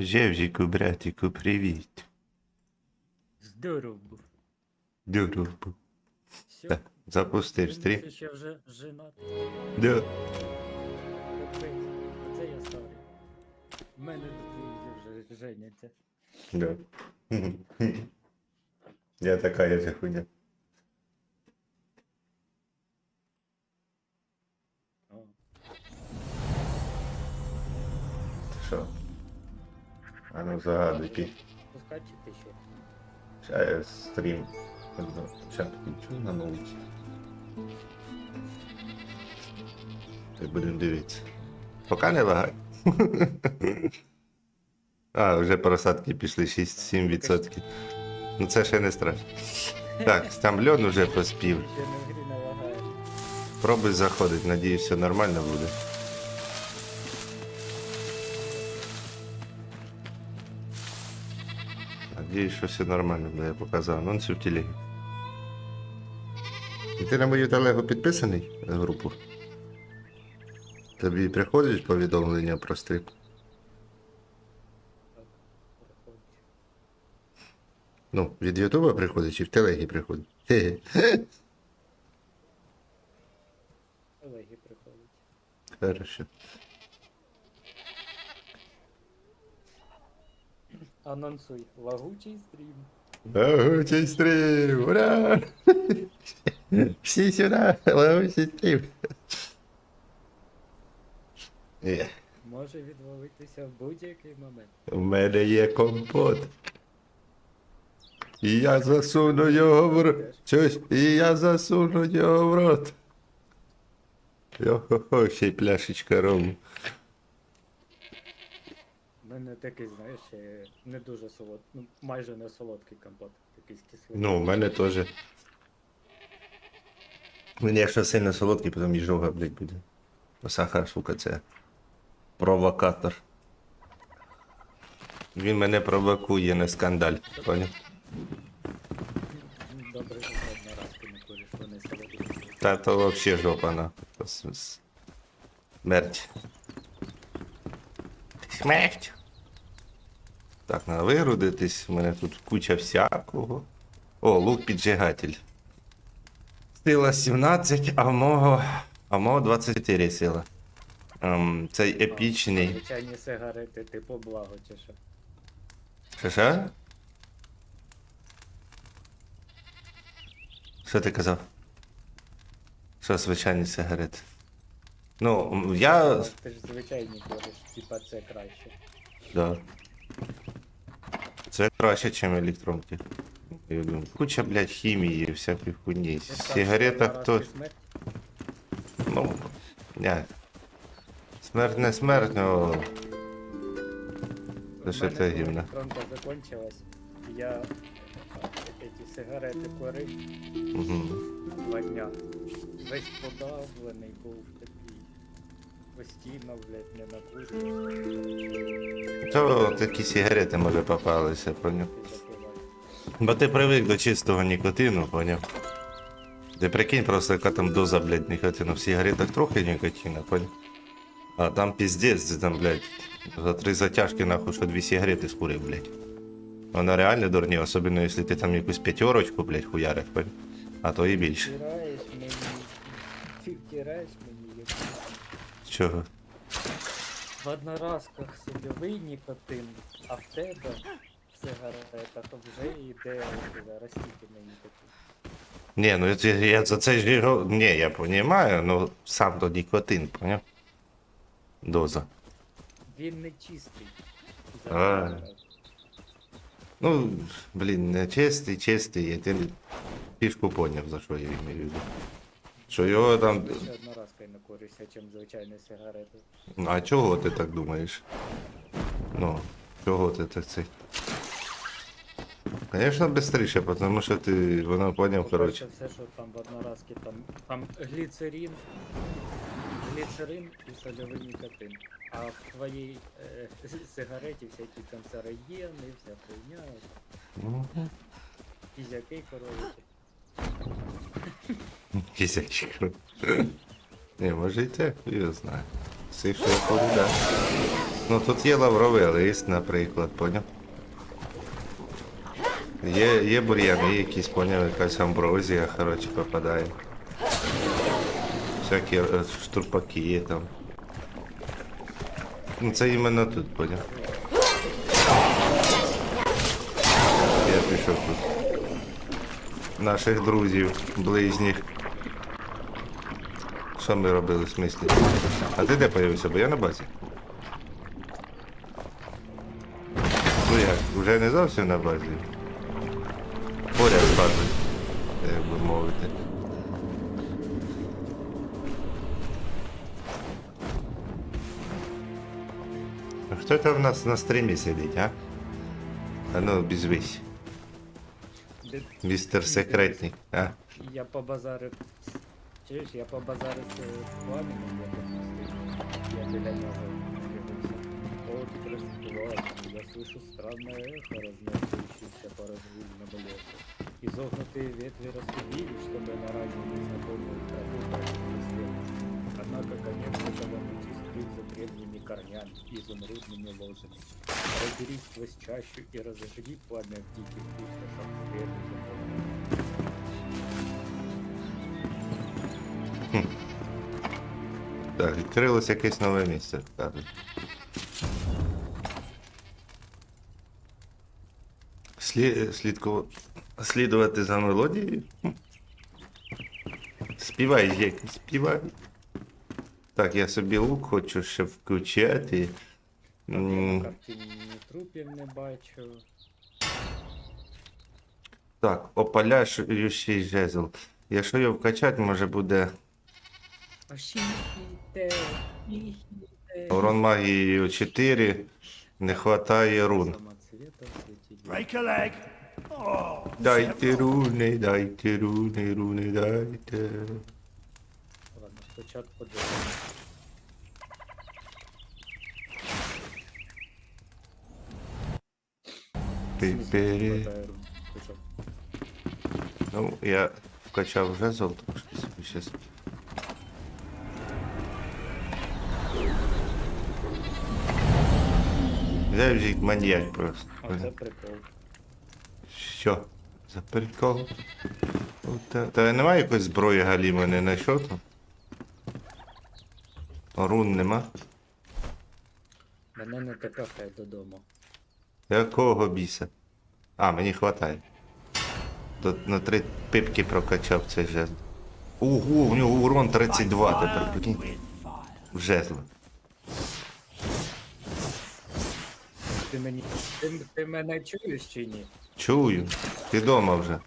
Жевжику, братику, привіт. Здоров був. Здорово. Все. Так, запустив стрім. Ти ще вже женатий. Да. Це я старий. У мене друзі вже женяться. Да. Я такая же хуйня. Що? А ну загадуй пі. Пускай ще? Ща я стрім. Ща включу на ноуті. Так будемо дивитися. Поки не лагай. А, вже просадки пішли 6-7%. Ну це ще не страшно. Так, там льон уже поспів. Пробуй заходить, надіюсь, все нормально буде. Надіюсь, що все нормально буде, я показав анонси в телегі. І ти на мою телегу підписаний е, групу? Тобі приходять повідомлення про стрім? Ну, від Ютуба приходить чи в телегі приходить? Хе-хе. Колеги. Хорошо. Анонсуй. Лагучий стрім. Лагучий стрім! Ура! Всі сюди! Лагучий стрім! Може відвалитися в будь-який момент. У мене є компот. І я засуну його в рот. Чуєш? І я засуну його в рот. Йо-хо-хо, ще й пляшечка рому. У мене такий, знаєш, е, не дуже солодкий, ну майже не солодкий компот. Такий кислий. Ну, у мене теж. Мені якщо сильно солодкий, потім їжога, блядь, буде. Сахар, сука, це провокатор. Він мене провокує на скандаль. Поняв? Добре, що ти одноразки не куриш, вони солодкі. Та то вообще жопа на. Смерть. Смерть. Так, надо вигрудитись. У мене тут куча всякого. О, лук піджигатель. Сила 17, а в мого. А в мого 24 сила. Ем, цей епічний. Звичайні сигарети, типу благо чи що. Що що? Що ти казав? Що звичайні сигарети? Ну, я. Ти ж звичайні куриш, типа це краще. Да. Це краще, ніж електронки. Я думаю, Куча, блядь, хімії, всяких хуйні. Сигарета що хто. Ну, не. Смерть не смерть, но. Це що це гімна. електронка закончилась, я эти сигарети курив Угу. два дня. Весь подавлений був такий. Постійно, блядь, не накурюєш. То такі сигарети, може, попалися, поняв. Бо ти привик до чистого нікотину, поняв? Ти прикинь просто, яка там доза, блядь, нікотину. В сигаретах трохи нікотина, поняв? А там піздець, там, блядь, за три затяжки, нахуй, що дві сигарети скурив, блядь. Вона реально дурні, особливо, якщо ти там якусь п'ятерочку, блядь, хуяриш, поняв? А то і більше. Втираєш мені. Ти втираєш мені як Чого? в одноразках сольовий нікотин, а в тебе в сигаретах вже йде растительний нікотин. Ні, ну я, я за це ж його. Ні, я розумію, ну сам то нікотин, поняв? Доза. Він не чистий. А. Ну, блін, не чистий, чистий, я ти фішку поняв, за що я маю в виду. Що його там. Більше одноразкою накуришся, чим звичайні сигарети. А чого ти так думаєш? Ну, чого ти так цей? Звісно, швидше, тому що ти воно поняв, коротше. Все, що там в одноразки, там, там гліцерин, гліцерин і сольовий нікотин. А в твоїй е, сигареті всякі канцерогени, вся хуйня, Ну, кізяки коровичі. Кисячки. Не, може те, я знаю. Все, що я повідаю. Ну тут є лавровий лист, наприклад, поняв? Є, є бур'яни, якісь, поняв, якась амброзія, коротше, попадає. Всякі е, штурпаки є там. Ну це іменно тут, поняв? Я пішов тут. Наших друзів, ближніх. Що ми робили в смислі? А ти де появився? Бо я на базі. Ну як, вже не зовсім на базі. Поряд з базою, як би мовити. А Хто там в нас на стрімі сидить, а? А ну, бізвись. Де- Містер секретник, а? Я побазарив. Чуєш, я побазарив з з пламенем, я допустив. Я біля нього з'явився. От проспівав, я слышу странное эхо, разносящееся по разгульному лесу. Изогнутые ветви раскурили, чтобы на ранее незнакомую траву пройти след. Однако конец этого пути скрыт за древними корнями, изумрудными ложами. Разберись сквозь чащу и разожги пламя в диких пустошах среду Так, відкрилось якесь нове місце, кажуть. Слі... Слідку... Слідувати за мелодією? Співай, Жек, співай. Так, я собі лук хочу ще включати. М, Картині трупів не бачу. Так, опаляшуючий жезл. Якщо його вкачати, може буде. Урон магією 4, не хватає рун. Дайте руни, дайте руни, руни, дайте. Ладно, спочатку. Ти що? Ну, я вкачав жезл, трошки собі щас. Взяв жик маньяк просто. А це прикол. Що? За прикол? Та, та немає якоїсь зброї галіми не на що там? Рун нема? Мене не тепехає додому. Якого біса? А, мені хватає. Тут на три пипки прокачав цей жезл. Ого, у нього урон 32 тепер, with fire. В жезл. Ти мені. Ти, ти мене чуєш чи ні? Чую. Ти дома вже.